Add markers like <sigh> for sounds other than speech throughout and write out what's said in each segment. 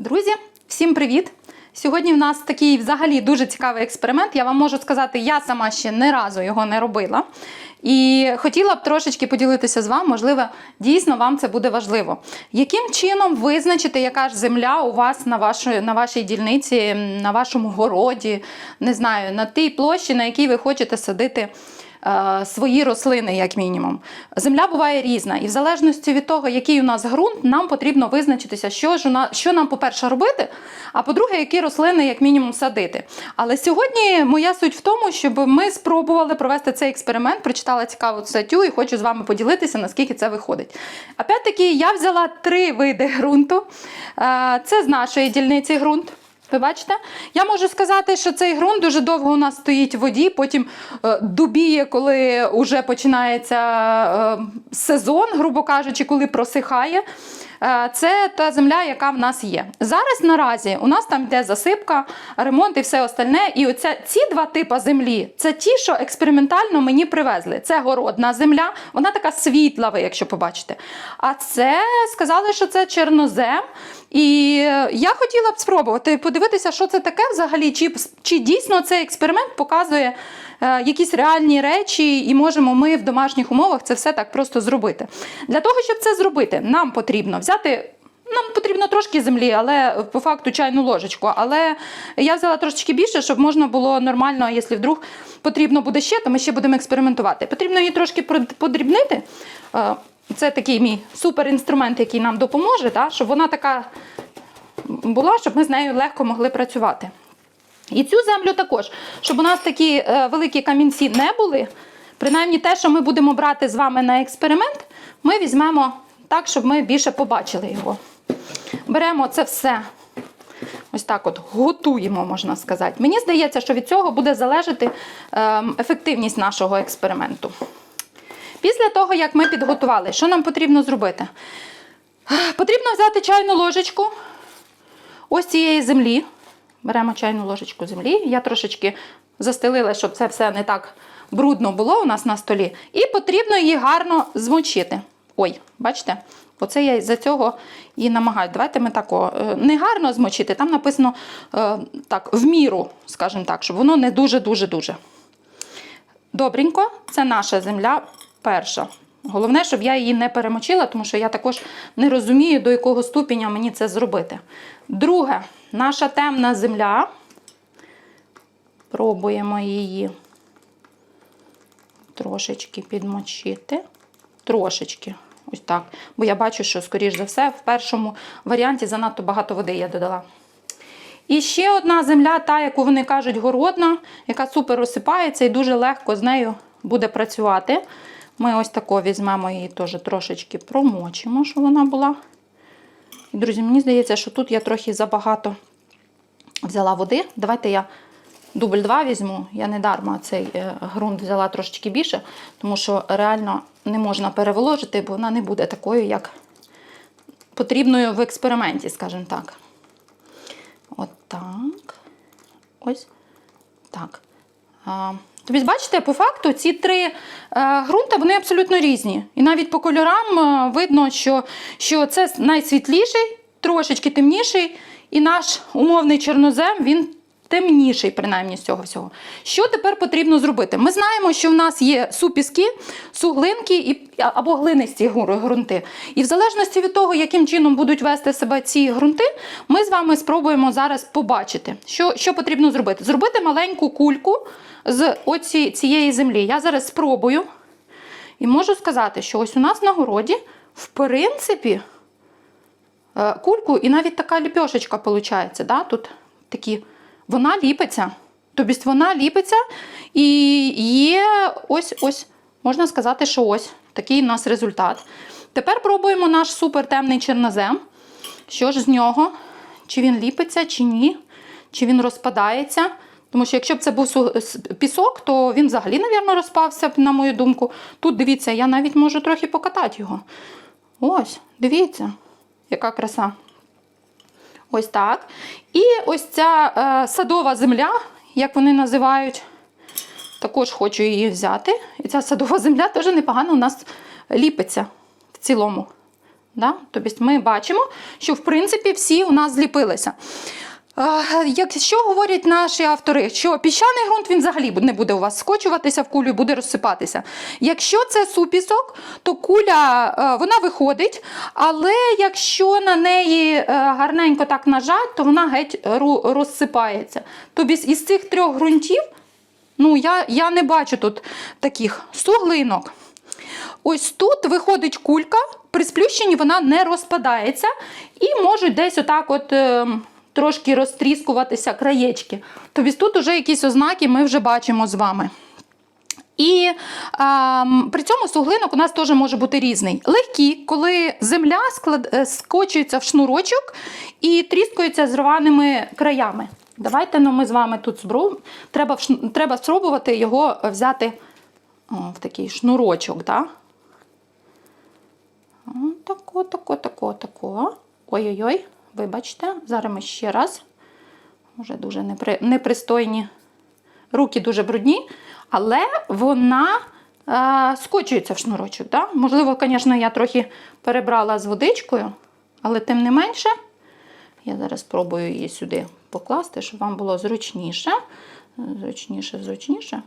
Друзі, всім привіт! Сьогодні в нас такий взагалі дуже цікавий експеримент. Я вам можу сказати, я сама ще не разу його не робила. І хотіла б трошечки поділитися з вами, можливо, дійсно вам це буде важливо. Яким чином визначити, яка ж земля у вас на, вашої, на вашій дільниці, на вашому городі, не знаю, на тій площі, на якій ви хочете садити свої рослини, як мінімум. Земля буває різна, і в залежності від того, який у нас ґрунт, нам потрібно визначитися, що ж що нам, по-перше, робити, а по-друге, які рослини, як мінімум, садити. Але сьогодні моя суть в тому, щоб ми спробували провести цей експеримент, прочитала цікаву статтю і хочу з вами поділитися, наскільки це виходить. Опять-таки, я взяла три види ґрунту. Е, Це з нашої дільниці ґрунт. Ви бачите? Я можу сказати, що цей ґрунт дуже довго у нас стоїть в воді, потім е, дубіє, коли вже починається е, сезон, грубо кажучи, коли просихає. Е, Це та земля, яка в нас є. Зараз наразі у нас там йде засипка, ремонт і все остальне. І оця, ці два типи землі це ті, що експериментально мені привезли. Це городна земля, вона така світла, ви, якщо побачите. А це сказали, що це чорнозем. І я хотіла б спробувати подивитися, що це таке взагалі, чи, чи дійсно цей експеримент показує е, якісь реальні речі, і можемо ми в домашніх умовах це все так просто зробити. Для того, щоб це зробити, нам потрібно взяти. Нам потрібно трошки землі, але по факту чайну ложечку. Але я взяла трошечки більше, щоб можна було нормально, якщо вдруг потрібно буде ще, то ми ще будемо експериментувати. Потрібно її трошки подрібнити. Е, Це такий мій суперінструмент, який нам допоможе, та, щоб вона така була, щоб ми з нею легко могли працювати. І цю землю також, щоб у нас такі е, великі камінці не були. Принаймні те, що ми будемо брати з вами на експеримент, ми візьмемо так, щоб ми більше побачили його. Беремо це все. Ось так от готуємо, можна сказати. Мені здається, що від цього буде залежати ем, ефективність нашого експерименту. Після того, як ми підготували, що нам потрібно зробити? Потрібно взяти чайну ложечку ось цієї землі. Беремо чайну ложечку землі. Я трошечки застелила, щоб це все не так брудно було у нас на столі. І потрібно її гарно змочити. Ой, бачите? Оце я за цього і намагаюся. Давайте ми тако е, не гарно змочити. Там написано е, так, в міру, скажімо так, щоб воно не дуже-дуже-дуже. Добренько, це наша земля перша. Головне, щоб я її не перемочила, тому що я також не розумію, до якого ступеня мені це зробити. Друге, наша темна земля. Пробуємо її трошечки підмочити. Трошечки. Ось так. Бо я бачу, що, скоріш за все, в першому варіанті занадто багато води я додала. І ще одна земля, та, яку вони кажуть, городна, яка супер розсипається і дуже легко з нею буде працювати. Ми ось тако візьмемо її теж трошечки промочимо, щоб вона була. І, друзі, мені здається, що тут я трохи забагато взяла води. Давайте я дубль 2 візьму. Я не дарма цей е, ґрунт взяла трошечки більше, тому що реально не можна переволожити, бо вона не буде такою, як потрібною в експерименті, скажімо так. От так. Ось так. Тобто, бачите, по факту ці три е, ґрунти вони абсолютно різні. І навіть по кольорам е, видно, що, що це найсвітліший, трошечки темніший, і наш умовний чорнозем він темніший, принаймні, з цього всього. Що тепер потрібно зробити? Ми знаємо, що в нас є супіски, суглинки і, або глинисті ґрунти. І в залежності від того, яким чином будуть вести себе ці ґрунти, ми з вами спробуємо зараз побачити, що, що потрібно зробити. Зробити маленьку кульку з оці, цієї землі. Я зараз спробую. І можу сказати, що ось у нас на городі, в принципі, е, кульку і навіть така ліпьошечка виходить. Да? Тут такі, вона ліпиться. Тобто вона ліпиться і є ось ось, можна сказати, що ось такий у нас результат. Тепер пробуємо наш супертемний чорнозем. Що ж з нього? Чи він ліпиться, чи ні, чи він розпадається. Тому що якщо б це був пісок, то він взагалі, мабуть, розпався б, на мою думку. Тут дивіться, я навіть можу трохи покатати його. Ось, дивіться, яка краса. Ось так. І ось ця е, садова земля, як вони називають, також хочу її взяти. І ця садова земля теж непогано у нас ліпиться в цілому. Да? Тобто ми бачимо, що в принципі всі у нас зліпилися. Якщо говорять наші автори, що піщаний ґрунт він взагалі не буде у вас скочуватися в кулю і буде розсипатися. Якщо це супісок, то куля е, вона виходить, але якщо на неї е, гарненько так нажать, то вона геть розсипається. Тобто із цих трьох ґрунтів ну, я, я не бачу тут таких суглинок. Ось тут виходить кулька, при сплющенні вона не розпадається і можуть десь отак от е, трошки розтріскуватися краєчки. Тобто тут вже якісь ознаки ми вже бачимо з вами. І а, при цьому суглинок у нас теж може бути різний. Легкі, коли земля склад... е, скочується в шнурочок і тріскується з рваними краями. Давайте ну, ми з вами тут спробуємо. Треба, в Треба спробувати його взяти о, в такий шнурочок. Да? Тако, тако, тако, тако. Ой-ой-ой, вибачте, зараз ми ще раз. Уже дуже непри... непристойні руки дуже брудні, але вона е, скочується в шнурочок. Да? Можливо, звісно, я трохи перебрала з водичкою, але тим не менше, я зараз спробую її сюди покласти, щоб вам було зручніше. Зручніше, зручніше.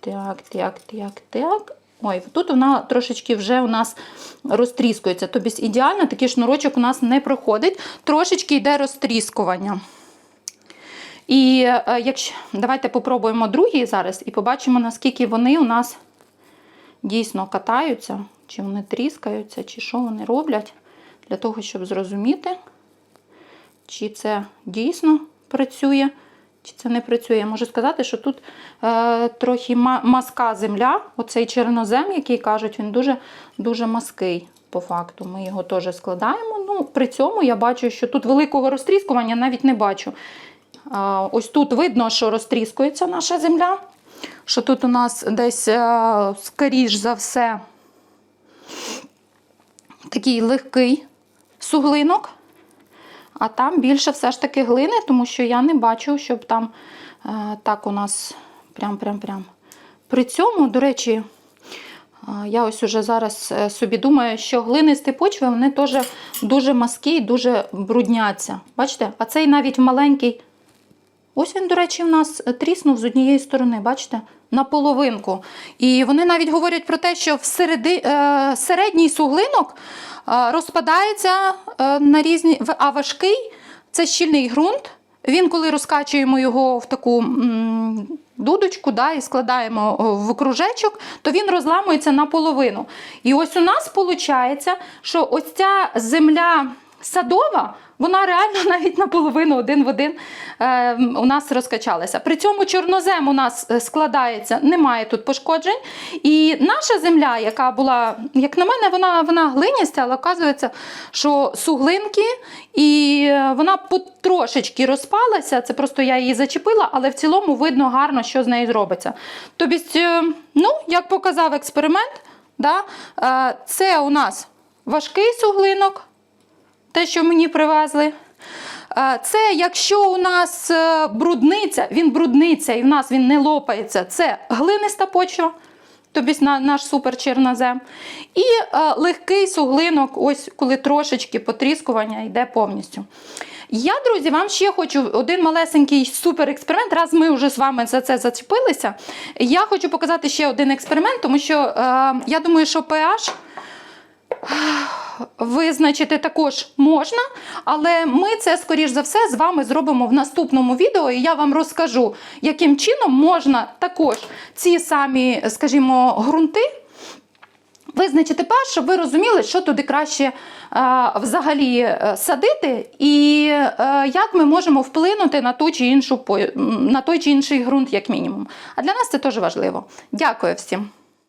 Так, так, так, так. Ой, тут вона трошечки вже у нас розтріскується. Тобто ідеально такий шнурочок у нас не проходить, трошечки йде розтріскування. І е, якщо давайте попробуємо другий зараз і побачимо, наскільки вони у нас дійсно катаються, чи вони тріскаються, чи що вони роблять, для того, щоб зрозуміти, чи це дійсно працює, чи це не працює. Я можу сказати, що тут е, трохи ма- маска земля, оцей чорнозем, який кажуть, він дуже, дуже маский. По факту, ми його теж складаємо. Ну, при цьому я бачу, що тут великого розтріскування навіть не бачу. А, Ось тут видно, що розтріскується наша земля, що тут у нас десь, е, скоріш за все, такий легкий суглинок, а там більше все ж таки глини, тому що я не бачу, щоб там е, так у нас прям-прям-прям. При цьому, до речі, Я ось уже зараз е, собі думаю, що глинисті почви вони теж дуже мазкі і дуже брудняться. Бачите? А цей навіть маленький. Ось він, до речі, в нас тріснув з однієї сторони, бачите? На половинку. І вони навіть говорять про те, що всереди, е, середній суглинок е, розпадається е, на різні, а важкий це щільний ґрунт. Він, коли розкачуємо його в таку м, дудочку да, і складаємо в кружечок, то він розламується наполовину. І ось у нас виходить, що ось ця земля садова, вона реально <laughs> навіть наполовину один в один е, у нас розкачалася. При цьому чорнозем у нас е, складається, немає тут пошкоджень. І наша земля, яка була, як на мене, вона, вона глиняста, але оказується, що суглинки, і е, вона потрошечки розпалася. Це просто я її зачепила, але в цілому видно гарно, що з нею зробиться. Тобто, е, ну, як показав експеримент, да, це у нас важкий суглинок те, що мені привезли. Е, Це якщо у нас е, брудниця, він брудниця і в нас він не лопається, це глиниста почва, тобі на- наш суперчернозем. І е, легкий суглинок, ось коли трошечки потріскування йде повністю. Я, друзі, вам ще хочу один малесенький суперексперимент. Раз ми вже з вами за це зачепилися. Я хочу показати ще один експеримент, тому що е, я думаю, що pH визначити також можна, але ми це, скоріш за все, з вами зробимо в наступному відео, і я вам розкажу, яким чином можна також ці самі, скажімо, ґрунти. Визначити паш, щоб ви розуміли, що туди краще е, взагалі е, садити, і е, як ми можемо вплинути на ту чи іншу на той чи інший ґрунт, як мінімум. А для нас це теж важливо. Дякую всім.